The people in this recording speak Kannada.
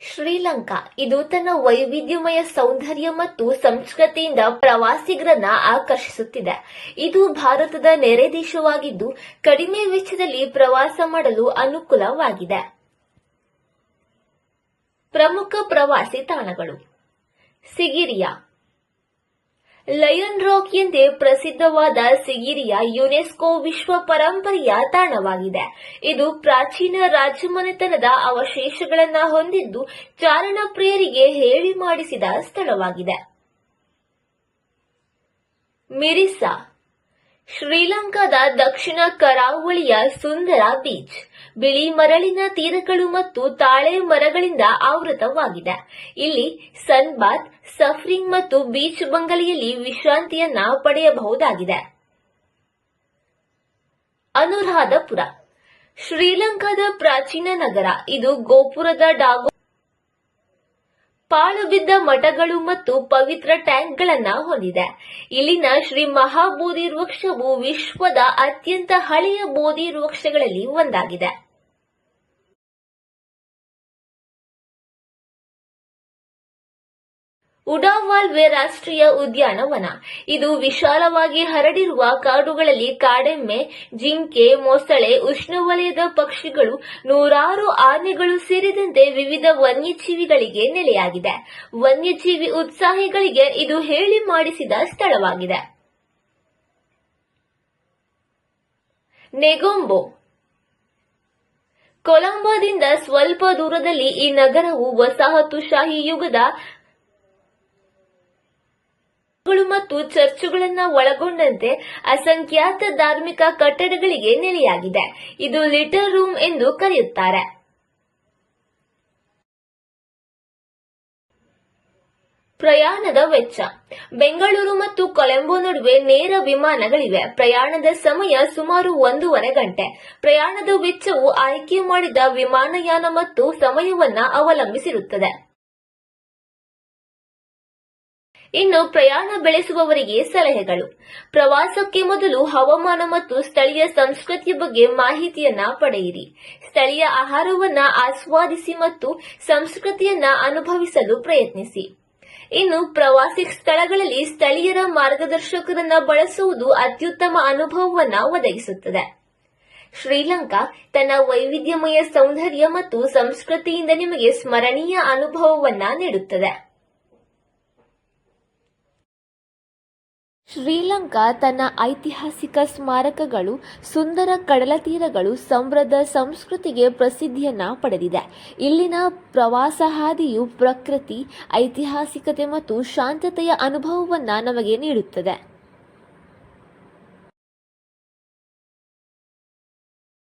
ಶ್ರೀಲಂಕಾ, ಇದು ತನ್ನ ವೈವಿಧ್ಯಮಯ ಸೌಂದರ್ಯ ಮತ್ತು ಸಂಸ್ಕೃತಿಯಿಂದ ಪ್ರವಾಸಿಗರನ್ನ ಆಕರ್ಷಿಸುತ್ತಿದೆ. ಇದು ಭಾರತದ ನೆರೆ ದೇಶವಾಗಿದ್ದು, ಕಡಿಮೆ ವೆಚ್ಚದಲ್ಲಿ ಪ್ರವಾಸ ಮಾಡಲು ಅನುಕೂಲವಾಗಿದೆ. ಪ್ರಮುಖ ಪ್ರವಾಸಿ ತಾಣಗಳು. ಸಿಗಿರಿಯಾ ಲಯನ್ ರಾಕ್ ಎಂದೇ ಪ್ರಸಿದ್ಧವಾದ ಸಿಗಿರಿಯ ಯುನೆಸ್ಕೋ ವಿಶ್ವ ಪರಂಪರೆಯ ತಾಣವಾಗಿದೆ. ಇದು ಪ್ರಾಚೀನ ರಾಜಮನೆತನದ ಅವಶೇಷಗಳನ್ನು ಹೊಂದಿದ್ದು ಚಾರಣ ಪ್ರಿಯರಿಗೆ ಹೇಳಿ ಮಾಡಿಸಿದ ಸ್ಥಳವಾಗಿದೆ. ಮಿರಿಸಾ, ಶ್ರೀಲಂಕಾದ ದಕ್ಷಿಣ ಕರಾವಳಿಯ ಸುಂದರ ಬೀಚ್. ಬಿಳಿ ಮರಳಿನ ತೀರಗಳು ಮತ್ತು ತಾಳೆ ಮರಗಳಿಂದ ಆವೃತವಾಗಿದೆ. ಇಲ್ಲಿ ಸನ್ಬಾತ್, ಸಫರಿಂಗ್ ಮತ್ತು ಬೀಚ್ ಬಂಗಲೆಯಲ್ಲಿ ವಿಶ್ರಾಂತಿಯನ್ನ ಪಡೆಯಬಹುದಾಗಿದೆ. ಅನುರಾಧಪುರ, ಶ್ರೀಲಂಕಾದ ಪ್ರಾಚೀನ ನಗರ. ಇದು ಗೋಪುರದ ಡಾಗೋ ಪಾಳುಬಿದ್ದ ಮಠಗಳು ಮತ್ತು ಪವಿತ್ರ ಟ್ಯಾಂಕ್ಗಳನ್ನ ಹೊಂದಿದೆ. ಇಲ್ಲಿನ ಶ್ರೀ ಮಹಾಬೋಧಿ ವೃಕ್ಷವು ವಿಶ್ವದ ಅತ್ಯಂತ ಹಳೆಯ ಬೋಧಿ ವೃಕ್ಷಗಳಲ್ಲಿ ಒಂದಾಗಿದೆ. ಉಡಾವಾಲ್ವೆ ರಾಷ್ಟ್ರೀಯ ಉದ್ಯಾನವನ. ಇದು ವಿಶಾಲವಾಗಿ ಹರಡಿರುವ ಕಾಡುಗಳಲ್ಲಿ ಕಾಡೆಮ್ಮೆ, ಜಿಂಕೆ, ಮೊಸಳೆ ಉಷ್ಣವಲಯದ ಪಕ್ಷಿಗಳು, ನೂರಾರು ಆನೆಗಳು ಸೇರಿದಂತೆ ವಿವಿಧ ವನ್ಯಜೀವಿಗಳಿಗೆ ನೆಲೆಯಾಗಿದೆ. ವನ್ಯಜೀವಿ ಉತ್ಸಾಹಿಗಳಿಗೆ ಇದು ಹೇಳಿ ಮಾಡಿಸಿದ ಸ್ಥಳವಾಗಿದೆ. ನೆಗೊಂಬೋ. ಕೊಲಂಬೋದಿಂದ ಸ್ವಲ್ಪ ದೂರದಲ್ಲಿ ಈ ನಗರವು ವಸಾಹತುಶಾಹಿ ಯುಗದ ಮತ್ತು ಚರ್ಚುಗಳನ್ನ ಒಳಗೊಂಡಂತೆ ಅಸಂಖ್ಯಾತ ಧಾರ್ಮಿಕ ಕಟ್ಟಡಗಳಿಗೆ ನೆಲೆಯಾಗಿದೆ. ಇದು ಲಿಟಲ್ ರೂಮ್ ಎಂದು ಕರೆಯುತ್ತಾರೆ. ಪ್ರಯಾಣದ ವೆಚ್ಚ. ಬೆಂಗಳೂರು ಮತ್ತು ಕೊಲೆಂಬೋ ನಡುವೆ ನೇರ ವಿಮಾನಗಳಿವೆ. ಪ್ರಯಾಣದ ಸಮಯ ಸುಮಾರು ಒಂದೂವರೆ ಗಂಟೆ. ಪ್ರಯಾಣದ ವೆಚ್ಚವು ಆಯ್ಕೆ ಮಾಡಿದ ವಿಮಾನಯಾನ ಮತ್ತು ಸಮಯವನ್ನ ಅವಲಂಬಿಸಿರುತ್ತದೆ. ಇನ್ನು ಪ್ರಯಾಣ ಬೆಳೆಸುವವರಿಗೆ ಸಲಹೆಗಳು. ಪ್ರವಾಸಕ್ಕೆ ಮೊದಲು ಹವಾಮಾನ ಮತ್ತು ಸ್ಥಳೀಯ ಸಂಸ್ಕೃತಿಯ ಬಗ್ಗೆ ಮಾಹಿತಿಯನ್ನ ಪಡೆಯಿರಿ. ಸ್ಥಳೀಯ ಆಹಾರವನ್ನ ಆಸ್ವಾದಿಸಿ ಮತ್ತು ಸಂಸ್ಕೃತಿಯನ್ನ ಅನುಭವಿಸಲು ಪ್ರಯತ್ನಿಸಿ. ಇನ್ನು ಪ್ರವಾಸಿ ಸ್ಥಳಗಳಲ್ಲಿ ಸ್ಥಳೀಯರ ಮಾರ್ಗದರ್ಶಕರನ್ನ ಬಳಸುವುದು ಅತ್ಯುತ್ತಮ ಅನುಭವವನ್ನ ಒದಗಿಸುತ್ತದೆ. ಶ್ರೀಲಂಕಾ ತನ್ನ ವೈವಿಧ್ಯಮಯ ಸೌಂದರ್ಯ ಮತ್ತು ಸಂಸ್ಕೃತಿಯಿಂದ ನಿಮಗೆ ಸ್ಮರಣೀಯ ಅನುಭವವನ್ನ ನೀಡುತ್ತದೆ. ಶ್ರೀಲಂಕಾ ತನ್ನ ಐತಿಹಾಸಿಕ ಸ್ಮಾರಕಗಳು, ಸುಂದರ ಕಡಲತೀರಗಳು ಸಮೃದ್ಧ ಸಂಸ್ಕೃತಿಗೆ ಪ್ರಸಿದ್ಧಿಯನ್ನ ಪಡೆದಿದೆ. ಇಲ್ಲಿನ ಪ್ರವಾಸ ಹಾದಿಯು ಪ್ರಕೃತಿ, ಐತಿಹಾಸಿಕತೆ ಮತ್ತು ಶಾಂತತೆಯ ಅನುಭವವನ್ನ ನಮಗೆ ನೀಡುತ್ತದೆ.